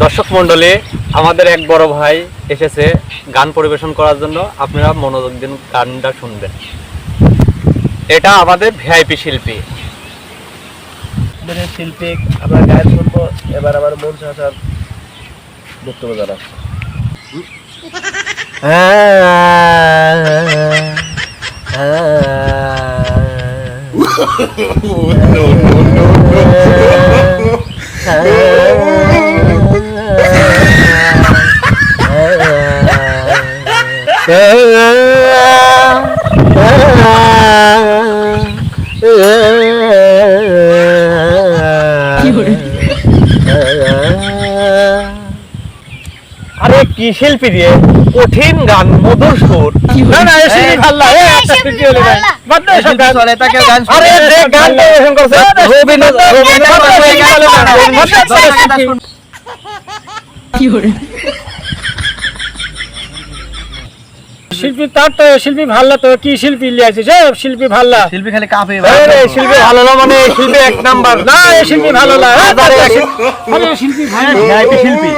দর্শক মণ্ডলী আমাদের এক বড় ভাই এসেছে গান পরিবেশন করার জন্য আপনারা মনোযোগ দিন গানটা শুনবেন এটা আমাদের ভিআইপি শিল্পী শিল্পী আমরা গায়ন শুনব এবার আমার মন চাচার বক্তব্য জানা আরে কি শিল্পী দিয়ে কঠিন গান মধুর সুর না না শিল্পী ভালো লাগে শিল্পী হলে বাদ গান। চলে তাকে গান আরে যে গান পরিবেশন করছে রবীন্দ্র রবীন্দ্রনাথ শিল্পী ভালো না। রবীন্দ্রনাথ শিল্পী। তার তো শিল্পী ভাল্লা তো কি শিল্পী লিয়াছে সে শিল্পী ভাল্লা। শিল্পী খালি কাঁপে শিল্পী ভালো না মানে শিল্পী এক নাম্বার। না এই শিল্পী ভালো না। শিল্পী ভালো শিল্পী